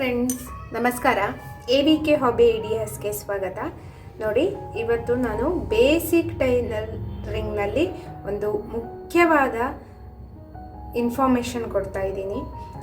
Friends ನಮಸ್ಕಾರ. A V K hobby ಐಡಿಯಾಸ್ಗೆ ಸ್ವಾಗತ. ನೋಡಿ, ಇವತ್ತು ನಾನು ಬೇಸಿಕ್ ಟೈಲರಿಂಗ್ನಲ್ಲಿ ಒಂದು ಮುಖ್ಯವಾದ ಇನ್ಫಾರ್ಮೇಷನ್ ಕೊಡ್ತಾ ಇದ್ದೀನಿ.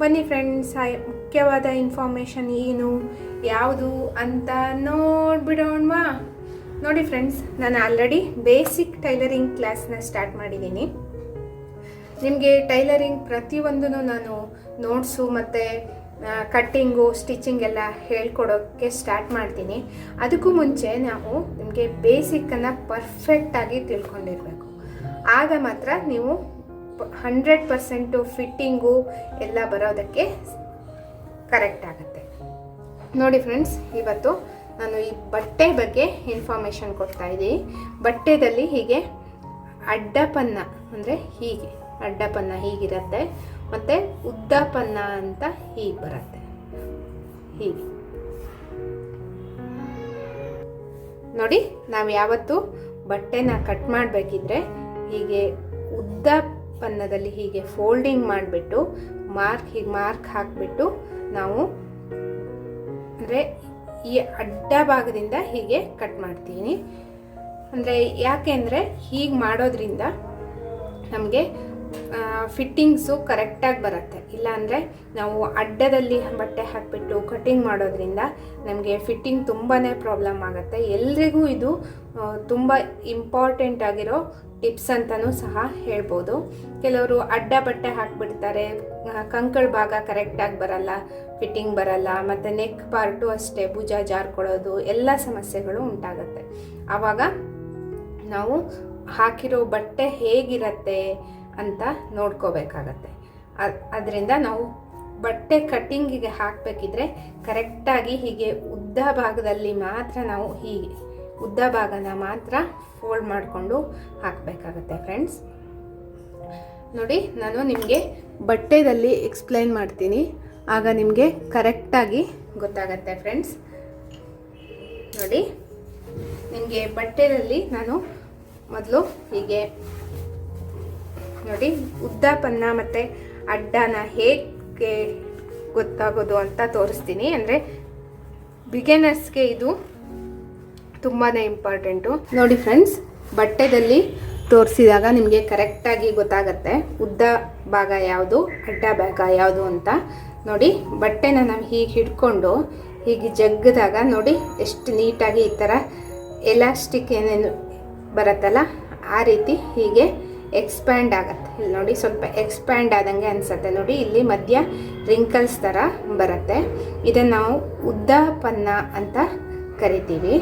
ಬನ್ನಿ ಫ್ರೆಂಡ್ಸ್ ಮುಖ್ಯವಾದ ಇನ್ಫಾರ್ಮೇಷನ್ ಏನು, ಯಾವುದು ಅಂತ ನೋಡ್ಬಿಡೋಣವಾ? ನೋಡಿ ಫ್ರೆಂಡ್ಸ್ ನಾನು ಆಲ್ರೆಡಿ ಬೇಸಿಕ್ ಟೈಲರಿಂಗ್ ಕ್ಲಾಸ್ನ ಸ್ಟಾರ್ಟ್ ಮಾಡಿದ್ದೀನಿ. ನಿಮಗೆ ಟೈಲರಿಂಗ್ ಪ್ರತಿಯೊಂದೂ ನಾನು ನೋಟ್ಸು ಮತ್ತು ಕಟ್ಟಿಂಗು ಸ್ಟಿಚಿಂಗ್ ಎಲ್ಲ ಹೇಳ್ಕೊಡೋಕ್ಕೆ ಸ್ಟಾರ್ಟ್ ಮಾಡ್ತೀನಿ. ಅದಕ್ಕೂ ಮುಂಚೆ ನಾವು ನಿಮಗೆ ಬೇಸಿಕ್ಕನ್ನು ಪರ್ಫೆಕ್ಟಾಗಿ ತಿಳ್ಕೊಂಡಿರಬೇಕು. ಆಗ ಮಾತ್ರ ನೀವು ಹಂಡ್ರೆಡ್ ಪರ್ಸೆಂಟು ಫಿಟ್ಟಿಂಗು ಎಲ್ಲ ಬರೋದಕ್ಕೆ ಕರೆಕ್ಟ್ ಆಗುತ್ತೆ. ನೋಡಿ ಫ್ರೆಂಡ್ಸ್, ಇವತ್ತು ನಾನು ಈ ಬಟ್ಟೆ ಬಗ್ಗೆ ಇನ್ಫಾರ್ಮೇಷನ್ ಕೊಡ್ತಾ ಇದ್ದೀನಿ. ಬಟ್ಟೆದಲ್ಲಿ ಹೀಗೆ ಅಡ್ಡಪನ್ನ, ಅಂದರೆ ಹೀಗೆ, ಅಡ್ಡಪನ್ನ ಹೀಗಿರುತ್ತೆ, ಮತ್ತು ಉದ್ದಪನ್ನ ಅಂತ ಹೀಗೆ ಬರುತ್ತೆ. ಹೀಗೆ. ನೋಡಿ, ನಾವು ಯಾವತ್ತು ಬಟ್ಟೆನ ಕಟ್ ಮಾಡಬೇಕಿದ್ರೆ ಹೀಗೆ ಉದ್ದ ಪನ್ನದಲ್ಲಿ ಹೀಗೆ ಫೋಲ್ಡಿಂಗ್ ಮಾಡಿಬಿಟ್ಟು, ಮಾರ್ಕ್ ಹೀಗೆ ಮಾರ್ಕ್ ಹಾಕಿಬಿಟ್ಟು ನಾವು ಅಂದರೆ ಈ ಅಡ್ಡ ಭಾಗದಿಂದ ಹೀಗೆ ಕಟ್ ಮಾಡ್ತೀನಿ. ಅಂದರೆ ಯಾಕೆ ಅಂದರೆ ಹೀಗೆ ಮಾಡೋದ್ರಿಂದ ನಮಗೆ ಫಿಟ್ಟಿಂಗ್ಸು ಕರೆಕ್ಟಾಗಿ ಬರುತ್ತೆ. ಇಲ್ಲಾಂದರೆ ನಾವು ಅಡ್ಡದಲ್ಲಿ ಬಟ್ಟೆ ಹಾಕಿಬಿಟ್ಟು ಕಟ್ಟಿಂಗ್ ಮಾಡೋದ್ರಿಂದ ನಮಗೆ ಫಿಟ್ಟಿಂಗ್ ತುಂಬಾ ಪ್ರಾಬ್ಲಮ್ ಆಗುತ್ತೆ. ಎಲ್ರಿಗೂ ಇದು ತುಂಬ ಇಂಪಾರ್ಟೆಂಟ್ ಆಗಿರೋ ಟಿಪ್ಸ್ ಅಂತಲೂ ಸಹ ಹೇಳ್ಬೋದು. ಕೆಲವರು ಅಡ್ಡ ಬಟ್ಟೆ ಹಾಕಿಬಿಡ್ತಾರೆ ಕಂಕಳ ಭಾಗ ಕರೆಕ್ಟಾಗಿ ಬರಲ್ಲ ಫಿಟ್ಟಿಂಗ್ ಬರಲ್ಲ, ಮತ್ತು ನೆಕ್ ಪಾರ್ಟು ಅಷ್ಟೇ, ಭುಜ ಜಾರ್ಕೊಳ್ಳೋದು, ಎಲ್ಲ ಸಮಸ್ಯೆಗಳು ಉಂಟಾಗುತ್ತೆ. ಆವಾಗ ನಾವು ಹಾಕಿರೋ ಬಟ್ಟೆ ಹೇಗಿರತ್ತೆ ಅಂತ ನೋಡ್ಕೋಬೇಕಾಗತ್ತೆ. ಅದರಿಂದ ನಾವು ಬಟ್ಟೆ ಕಟ್ಟಿಂಗಿಗೆ ಹಾಕಬೇಕಿದ್ರೆ ಕರೆಕ್ಟಾಗಿ ಹೀಗೆ ಉದ್ದ ಭಾಗದಲ್ಲಿ ಮಾತ್ರ ನಾವು ಹೀಗೆ ಉದ್ದ ಭಾಗನ ಮಾತ್ರ ಫೋಲ್ಡ್ ಮಾಡಿಕೊಂಡು ಹಾಕಬೇಕಾಗತ್ತೆ ಫ್ರೆಂಡ್ಸ್ ನೋಡಿ, ನಾನು ನಿಮಗೆ ಬಟ್ಟೆದಲ್ಲಿ ಎಕ್ಸ್ಪ್ಲೈನ್ ಮಾಡ್ತೀನಿ. ಆಗ ನಿಮಗೆ ಕರೆಕ್ಟಾಗಿ ಗೊತ್ತಾಗತ್ತೆ ಫ್ರೆಂಡ್ಸ್ ನೋಡಿ, ನಿಮಗೆ ಬಟ್ಟೆಯಲ್ಲಿ ನಾನು ಮೊದಲು ಹೀಗೆ, ನೋಡಿ, ಉದ್ದ ಪನ್ನ ಮತ್ತು ಅಡ್ಡನ ಹೇಗೆ ಗೊತ್ತಾಗೋದು ಅಂತ ತೋರಿಸ್ತೀನಿ. ಅಂದರೆ ಬಿಗಿನರ್ಸ್ಗೆ ಇದು ತುಂಬಾ ಇಂಪಾರ್ಟೆಂಟು. ನೋಡಿ ಫ್ರೆಂಡ್ಸ್, ಬಟ್ಟೆದಲ್ಲಿ ತೋರಿಸಿದಾಗ ನಿಮಗೆ ಕರೆಕ್ಟಾಗಿ ಗೊತ್ತಾಗತ್ತೆ. ಉದ್ದ ಭಾಗ ಯಾವುದು, ಅಡ್ಡ ಭಾಗ ಯಾವುದು ಅಂತ. ನೋಡಿ, ಬಟ್ಟೆನ ನಾವು ಹೀಗೆ ಹಿಡ್ಕೊಂಡು, ಹೀಗೆ ಜಗ್ಗದಾಗ ನೋಡಿ ಎಷ್ಟು ನೀಟಾಗಿ ಈ ಥರ ಎಲಾಸ್ಟಿಕ್ ಏನೇನು ಬರುತ್ತಲ್ಲ, ಆ ರೀತಿ ಹೀಗೆ ಎಕ್ಸ್ಪ್ಯಾಂಡ್ ಆಗುತ್ತೆ. ಇಲ್ಲಿ ನೋಡಿ ಸ್ವಲ್ಪ ಎಕ್ಸ್ಪ್ಯಾಂಡ್ ಆದಂಗೆ ಅನಿಸುತ್ತೆ. ನೋಡಿ, ಇಲ್ಲಿ ಮಧ್ಯ ರಿಂಕಲ್ಸ್ ಥರ ಬರುತ್ತೆ. ಇದನ್ನು ನಾವು ಉದ್ದ ಪನ್ನ ಅಂತ ಕರಿತೀವಿ.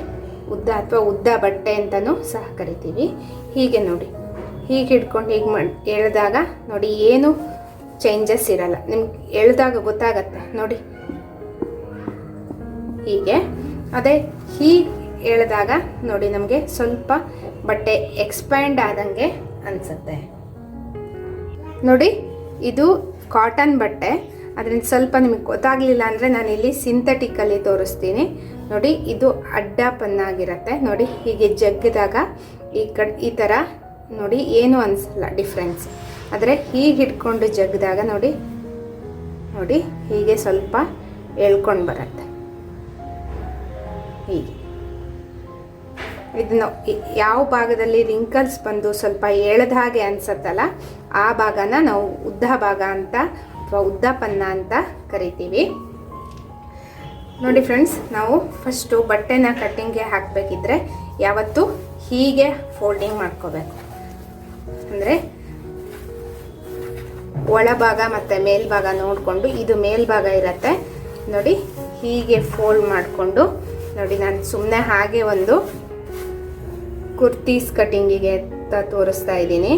ಉದ್ದ ಅಥವಾ ಉದ್ದ ಬಟ್ಟೆ ಅಂತಲೂ ಸಹ ಕರಿತೀವಿ. ಹೀಗೆ ನೋಡಿ. ಹೀಗೆ ಹಿಡ್ಕೊಂಡು ಹೀಗೆ ಮಾಡಿ ಎಳೆದಾಗ ನೋಡಿ ಏನು ಚೇಂಜಸ್ ಇರಲ್ಲ. ನಿಮ್ಗೆ ಎಳೆದಾಗ ಗೊತ್ತಾಗತ್ತೆ. ನೋಡಿ. ಹೀಗೆ. ಅದೇ ಹೀಗೆ ಎಳೆದಾಗ ನೋಡಿ ನಮಗೆ ಸ್ವಲ್ಪ ಬಟ್ಟೆ ಎಕ್ಸ್ಪ್ಯಾಂಡ್ ಆದಂಗೆ ಅನಿಸುತ್ತೆ. ನೋಡಿ, ಇದು ಕಾಟನ್ ಬಟ್ಟೆ. ಅದರಿಂದ ಸ್ವಲ್ಪ ನಿಮಗೆ ಗೊತ್ತಾಗಲಿಲ್ಲ ಅಂದರೆ ನಾನು ಇಲ್ಲಿ ಸಿಂಥೆಟಿಕಲ್ಲಿ ತೋರಿಸ್ತೀನಿ. ನೋಡಿ, ಇದು ಅಡ್ಡ ಪನ್ನಾಗಿರುತ್ತೆ. ನೋಡಿ, ಹೀಗೆ ಜಗ್ಗಿದಾಗ ಈ ಕಡ್, ಈ ಥರ ನೋಡಿ, ಏನೂ ಅನಿಸಲ್ಲ ಡಿಫ್ರೆನ್ಸ್ ಆದರೆ ಹೀಗೆ ಹಿಡ್ಕೊಂಡು ಜಗ್ಗಿದಾಗ ನೋಡಿ ನೋಡಿ, ಹೀಗೆ ಸ್ವಲ್ಪ ಎಳ್ಕೊಂಡು ಬರುತ್ತೆ. ಹೀಗೆ. ಇದನ್ನು ಯಾವ ಭಾಗದಲ್ಲಿ ರಿಂಕಲ್ಸ್ ಬಂದು ಸ್ವಲ್ಪ ಎಳೆದ ಹಾಗೆ ಅನ್ಸತ್ತಲ್ಲ, ಆ ಭಾಗನ ನಾವು ಉದ್ದ ಭಾಗ ಅಂತ ಅಥವಾ ಉದ್ದ ಪನ್ನ ಅಂತ ಕರಿತೀವಿ. ನೋಡಿ ಫ್ರೆಂಡ್ಸ್ ನಾವು ಫಸ್ಟು ಬಟ್ಟೆನ ಕಟ್ಟಿಂಗ್ಗೆ ಹಾಕಬೇಕಿದ್ರೆ ಯಾವತ್ತು ಹೀಗೆ ಫೋಲ್ಡಿಂಗ್ ಮಾಡ್ಕೋಬೇಕು. ಅಂದರೆ ಒಳಭಾಗ ಮತ್ತು ಮೇಲ್ಭಾಗ ನೋಡಿಕೊಂಡು ಇದು ಮೇಲ್ಭಾಗ ಇರುತ್ತೆ. ನೋಡಿ, ಹೀಗೆ ಫೋಲ್ಡ್ ಮಾಡಿಕೊಂಡು, ನೋಡಿ ನಾನು ಸುಮ್ಮನೆ ಹಾಗೆ ಒಂದು ಕುರ್ತೀಸ್ ಕಟ್ಟಿಂಗಿಗೆ ತೋರಿಸ್ತಾ ಇದ್ದೀನಿ.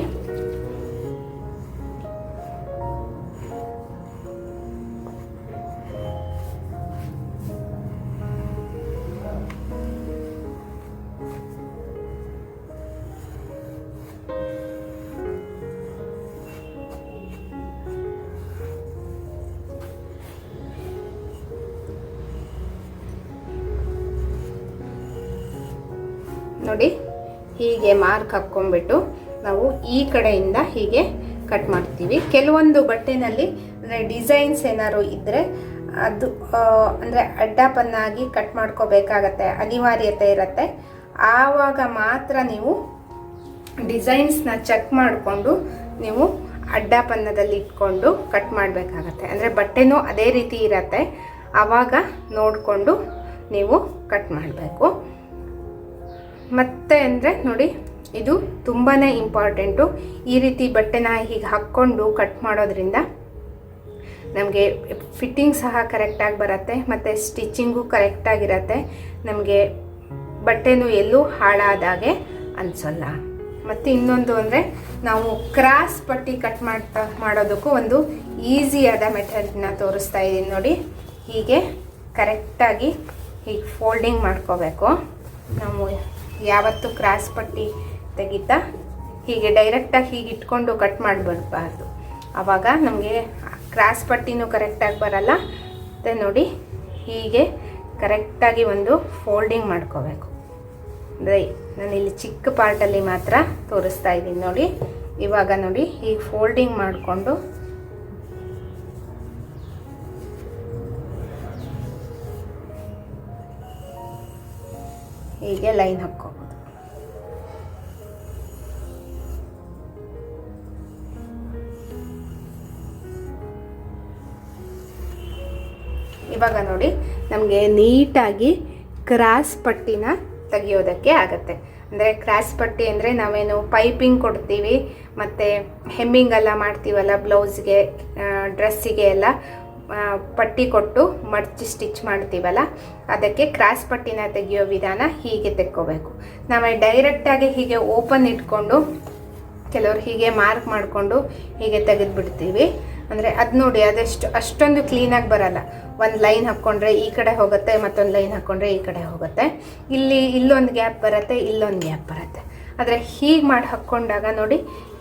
ನೋಡಿ. ಹೀಗೆ ಮಾರ್ಕ್ ಹಾಕ್ಕೊಂಡ್ಬಿಟ್ಟು ನಾವು ಈ ಕಡೆಯಿಂದ ಹೀಗೆ ಕಟ್ ಮಾಡ್ತೀವಿ. ಕೆಲವೊಂದು ಬಟ್ಟೆನಲ್ಲಿ ಅಂದರೆ ಡಿಸೈನ್ಸ್ ಏನಾದ್ರು ಇದ್ದರೆ ಅದು ಅಂದರೆ ಅಡ್ಡಪನ್ನಾಗಿ ಕಟ್ ಮಾಡ್ಕೋಬೇಕಾಗತ್ತೆ, ಅನಿವಾರ್ಯತೆ ಇರುತ್ತೆ. ಆವಾಗ ಮಾತ್ರ ನೀವು ಡಿಸೈನ್ಸ್ನ ಚೆಕ್ ಮಾಡಿಕೊಂಡು ನೀವು ಅಡ್ಡಪನ್ನದಲ್ಲಿ ಇಟ್ಕೊಂಡು ಕಟ್ ಮಾಡಬೇಕಾಗತ್ತೆ. ಅಂದರೆ ಬಟ್ಟೆನೂ ಅದೇ ರೀತಿ ಇರತ್ತೆ. ಆವಾಗ ನೋಡಿಕೊಂಡು ನೀವು ಕಟ್ ಮಾಡಬೇಕು. ಮತ್ತೆ ಅಂದರೆ ನೋಡಿ, ಇದು ತುಂಬಾ ಇಂಪಾರ್ಟೆಂಟು ಈ ರೀತಿ ಬಟ್ಟೆನ ಹೀಗೆ ಹಾಕ್ಕೊಂಡು ಕಟ್ ಮಾಡೋದ್ರಿಂದ ನಮಗೆ ಫಿಟ್ಟಿಂಗ್ ಸಹ ಕರೆಕ್ಟಾಗಿ ಬರುತ್ತೆ, ಮತ್ತು ಸ್ಟಿಚಿಂಗು ಕರೆಕ್ಟಾಗಿರತ್ತೆ ನಮಗೆ ಬಟ್ಟೆನೂ ಎಲ್ಲೂ ಹಾಳಾದಾಗೆ ಅನಿಸಲ್ಲ. ಮತ್ತು ಇನ್ನೊಂದು ಅಂದರೆ ನಾವು ಕ್ರಾಸ್ ಪಟ್ಟಿ ಕಟ್ ಮಾಡ್ತಾ, ಮಾಡೋದಕ್ಕೂ ಒಂದು ಈಸಿಯಾದ ಮೆಥಡ್ನ ತೋರಿಸ್ತಾ ಇದ್ದೀನಿ ನೋಡಿ. ಹೀಗೆ ಕರೆಕ್ಟಾಗಿ ಹೀಗೆ ಫೋಲ್ಡಿಂಗ್ ಮಾಡ್ಕೋಬೇಕು. ನಾವು ಯಾವತ್ತು ಕ್ರಾಸ್ ಪಟ್ಟಿ ತೆಗಿತಾ ಹೀಗೆ ಡೈರೆಕ್ಟಾಗಿ ಹೀಗೆ ಇಟ್ಕೊಂಡು ಕಟ್ ಮಾಡಿಬಿಡ್ಬಾರ್ದು ಆವಾಗ ನಮಗೆ ಕ್ರಾಸ್ ಪಟ್ಟಿನೂ ಕರೆಕ್ಟಾಗಿ ಬರಲ್ಲ. ಮತ್ತು ನೋಡಿ, ಹೀಗೆ ಕರೆಕ್ಟಾಗಿ ಒಂದು ಫೋಲ್ಡಿಂಗ್ ಮಾಡ್ಕೋಬೇಕು. ಅಂದರೆ ನಾನು ಇಲ್ಲಿ ಚಿಕ್ಕ ಪಾರ್ಟಲ್ಲಿ ಮಾತ್ರ ತೋರಿಸ್ತಾ ಇದ್ದೀನಿ ನೋಡಿ. ಇವಾಗ ನೋಡಿ, ಹೀಗೆ ಫೋಲ್ಡಿಂಗ್ ಮಾಡಿಕೊಂಡು ಹೀಗೆ ಲೈನ್ ಹಾಕ್ಕೋಬೋದು ಇವಾಗ ನೋಡಿ, ನಮಗೆ ನೀಟಾಗಿ ಕ್ರಾಸ್ ಪಟ್ಟಿನ ತೆಗೆಯೋದಕ್ಕೆ ಆಗತ್ತೆ. ಅಂದರೆ ಕ್ರಾಸ್ ಪಟ್ಟಿ ಅಂದರೆ ನಾವೇನು ಪೈಪಿಂಗ್ ಕೊಡ್ತೀವಿ, ಮತ್ತು ಹೆಮ್ಮಿಂಗ್ ಎಲ್ಲ ಮಾಡ್ತೀವಲ್ಲ ಬ್ಲೌಸ್ಗೆ ಡ್ರೆಸ್ಸಿಗೆ ಎಲ್ಲ ಪಟ್ಟಿ ಕೊಟ್ಟು ಮಡಚಿ ಸ್ಟಿಚ್ ಮಾಡ್ತೀವಲ್ಲ, ಅದಕ್ಕೆ ಕ್ರಾಸ್ ಪಟ್ಟಿನ ತೆಗೆಯೋ ವಿಧಾನ ಹೀಗೆ ತೆಕ್ಕೋಬೇಕು. ನಾವೇ ಡೈರೆಕ್ಟಾಗಿ ಹೀಗೆ ಓಪನ್ ಇಟ್ಕೊಂಡು, ಕೆಲವರು ಹೀಗೆ ಮಾರ್ಕ್ ಮಾಡಿಕೊಂಡು ಹೀಗೆ ತೆಗೆದುಬಿಡ್ತೀವಿ. ಅಂದರೆ ಅದು ನೋಡಿ, ಅದೆಷ್ಟು, ಅಷ್ಟೊಂದು ಕ್ಲೀನಾಗಿ ಬರಲ್ಲ. ಒಂದು ಲೈನ್ ಹಾಕ್ಕೊಂಡ್ರೆ ಈ ಕಡೆ ಹೋಗುತ್ತೆ, ಮತ್ತೊಂದು ಲೈನ್ ಹಾಕ್ಕೊಂಡ್ರೆ ಈ ಕಡೆ ಹೋಗುತ್ತೆ. ಇಲ್ಲಿ, ಇಲ್ಲೊಂದು ಗ್ಯಾಪ್ ಬರುತ್ತೆ, ಇಲ್ಲೊಂದು ಗ್ಯಾಪ್ ಬರುತ್ತೆ. ಆದರೆ ಹೀಗೆ ಮಾಡಿ ಹಾಕ್ಕೊಂಡಾಗ ನೋಡಿ,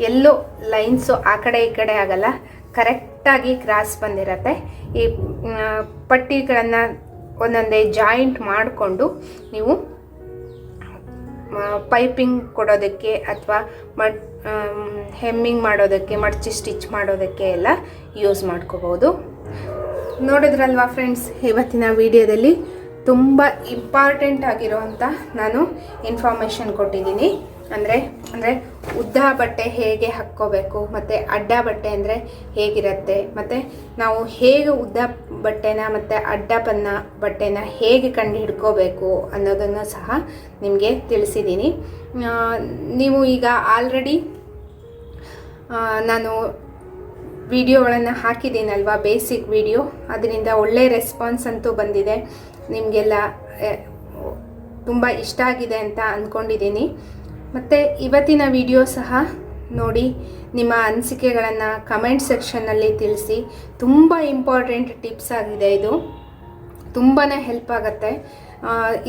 ಎಲ್ಲೋ ಲೈನ್ಸು ಆ ಕಡೆ ಈ ಕಡೆ ಆಗಲ್ಲ. ಕರೆಕ್ಟಾಗಿ ಕ್ರಾಸ್ ಬಂದಿರತ್ತೆ. ಈ ಪಟ್ಟಿಗಳನ್ನು ಒಂದೊಂದೇ ಜಾಯಿಂಟ್ ಮಾಡಿಕೊಂಡು ನೀವು ಪೈಪಿಂಗ್ ಕೊಡೋದಕ್ಕೆ ಅಥವಾ ಮಡ್ ಹೆಮ್ಮಿಂಗ್ ಮಾಡೋದಕ್ಕೆ, ಮಡಚಿ ಸ್ಟಿಚ್ ಮಾಡೋದಕ್ಕೆ ಎಲ್ಲ ಯೂಸ್ ಮಾಡ್ಕೋಬೋದು. ನೋಡಿದ್ರಲ್ವಾ ಫ್ರೆಂಡ್ಸ್, ಇವತ್ತಿನ ವಿಡಿಯೋದಲ್ಲಿ ತುಂಬ ಇಂಪಾರ್ಟೆಂಟ್ ಆಗಿರೋವಂಥ ನಾನು ಇನ್ಫಾರ್ಮೇಷನ್ ಕೊಟ್ಟಿದ್ದೀನಿ. ಅಂದರೆ ಅಂದರೆ ಉದ್ದ ಬಟ್ಟೆ ಹೇಗೆ ಹಾಕ್ಕೋಬೇಕು, ಮತ್ತು ಅಡ್ಡ ಬಟ್ಟೆ ಅಂದರೆ ಹೇಗಿರುತ್ತೆ, ಮತ್ತು ನಾವು ಹೇಗೆ ಉದ್ದ ಬಟ್ಟೆನ ಮತ್ತು ಅಡ್ಡ ಪನ್ನ ಬಟ್ಟೆನ ಹೇಗೆ ಕಂಡು ಹಿಡ್ಕೋಬೇಕು ಅನ್ನೋದನ್ನು ಸಹ ನಿಮಗೆ ತಿಳಿಸಿದ್ದೀನಿ ನೀವು ಈಗ ಆಲ್ರೆಡಿ ನಾನು ವಿಡಿಯೋಗಳನ್ನು ಹಾಕಿದ್ದೀನಲ್ವಾ, ಬೇಸಿಕ್ ವಿಡಿಯೋ, ಅದರಿಂದ ಒಳ್ಳೆ ರೆಸ್ಪಾನ್ಸ್ ಅಂತೂ ಬಂದಿದೆ. ನಿಮಗೆಲ್ಲ ತುಂಬ ಇಷ್ಟ ಆಗಿದೆ ಅಂತ ಅಂದ್ಕೊಂಡಿದ್ದೀನಿ ಮತ್ತು ಇವತ್ತಿನ ವಿಡಿಯೋ ಸಹ ನೋಡಿ ನಿಮ್ಮ ಅನಿಸಿಕೆಗಳನ್ನು ಕಮೆಂಟ್ ಸೆಕ್ಷನ್ನಲ್ಲಿ ತಿಳಿಸಿ. ತುಂಬ ಇಂಪಾರ್ಟೆಂಟ್ ಟಿಪ್ಸ್ ಆಗಿದೆ ಇದು. ತುಂಬಾ ಹೆಲ್ಪ್ ಆಗುತ್ತೆ.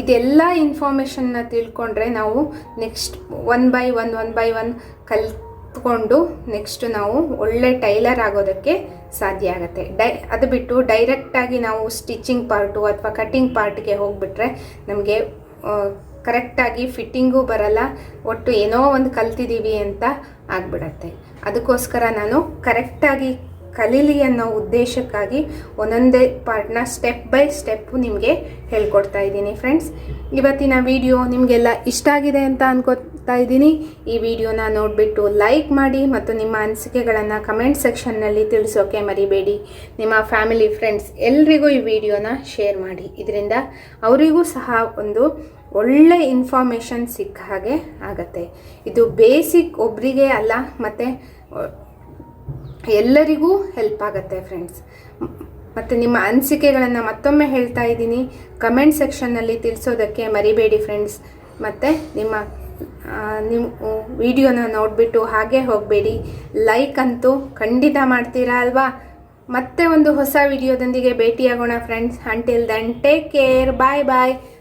ಇದೆಲ್ಲ ಇನ್ಫಾರ್ಮೇಷನ್ನ ತಿಳ್ಕೊಂಡ್ರೆ ನಾವು next one by one one by one ಕಲ್ತ್ಕೊಂಡು ನೆಕ್ಸ್ಟ್ ನಾವು ಒಳ್ಳೆ ಟೈಲರ್ ಆಗೋದಕ್ಕೆ ಸಾಧ್ಯ ಆಗುತ್ತೆ. ಡೈ, ಅದು ಬಿಟ್ಟು ಡೈರೆಕ್ಟಾಗಿ ನಾವು ಸ್ಟಿಚಿಂಗ್ ಪಾರ್ಟು ಅಥವಾ ಕಟ್ಟಿಂಗ್ ಪಾರ್ಟ್ಗೆ ಹೋಗಿಬಿಟ್ರೆ ನಮಗೆ ಕರೆಕ್ಟಾಗಿ ಫಿಟ್ಟಿಂಗೂ ಬರಲ್ಲ, ಒಟ್ಟು ಏನೋ ಒಂದು ಕಲ್ತಿದ್ದೀವಿ ಅಂತ ಆಗ್ಬಿಡತ್ತೆ. ಅದಕ್ಕೋಸ್ಕರ ನಾನು ಕರೆಕ್ಟಾಗಿ ಕಲೀಲಿ ಅನ್ನೋ ಉದ್ದೇಶಕ್ಕಾಗಿ ಒಂದೊಂದೇ ಪಾರ್ಟ್ನ ಸ್ಟೆಪ್ ಬೈ ಸ್ಟೆಪ್ಪು ನಿಮಗೆ ಹೇಳ್ಕೊಡ್ತಾ ಇದ್ದೀನಿ ಫ್ರೆಂಡ್ಸ್. ಇವತ್ತಿನ ವಿಡಿಯೋ ನಿಮಗೆಲ್ಲ ಇಷ್ಟ ಆಗಿದೆ ಅಂತ ಅನ್ಕೋತಾ ಇದ್ದೀನಿ. ಈ ವಿಡಿಯೋನ ನೋಡಿಬಿಟ್ಟು ಲೈಕ್ ಮಾಡಿ ಮತ್ತು ನಿಮ್ಮ ಅನಿಸಿಕೆಗಳನ್ನು ಕಮೆಂಟ್ ಸೆಕ್ಷನ್ನಲ್ಲಿ ತಿಳಿಸೋಕೆ ಮರಿಬೇಡಿ. ನಿಮ್ಮ ಫ್ಯಾಮಿಲಿ, ಫ್ರೆಂಡ್ಸ್ ಎಲ್ರಿಗೂ ಈ ವಿಡಿಯೋನ ಶೇರ್ ಮಾಡಿ. ಇದರಿಂದ ಅವರಿಗೂ ಸಹ ಒಂದು ಒಳ್ಳೆ ಇನ್ಫಾರ್ಮೇಷನ್ ಸಿಕ್ಕ ಹಾಗೆ ಆಗತ್ತೆ. ಇದು ಬೇಸಿಕ್ ಒಬ್ಬರಿಗೆ ಅಲ್ಲ, ಮತ್ತು ಎಲ್ಲರಿಗೂ ಹೆಲ್ಪ್ ಆಗುತ್ತೆ ಫ್ರೆಂಡ್ಸ್ ಮತ್ತು ನಿಮ್ಮ ಅನಿಸಿಕೆಗಳನ್ನು ಮತ್ತೊಮ್ಮೆ ಹೇಳ್ತಾ ಇದ್ದೀನಿ. ಕಮೆಂಟ್ ಸೆಕ್ಷನ್ನಲ್ಲಿ ತಿಳಿಸೋದಕ್ಕೆ ಮರಿಬೇಡಿ ಫ್ರೆಂಡ್ಸ್ ಮತ್ತು ನಿಮ್ಮ ನಿಮ್ಮ ವಿಡಿಯೋನ ನೋಡಿಬಿಟ್ಟು ಹಾಗೆ ಹೋಗಬೇಡಿ. ಲೈಕ್ ಅಂತೂ ಖಂಡಿತ ಮಾಡ್ತೀರಾ ಅಲ್ವಾ? ಮತ್ತೆ ಒಂದು ಹೊಸ ವಿಡಿಯೋದೊಂದಿಗೆ ಭೇಟಿಯಾಗೋಣ friends until then take care bye bye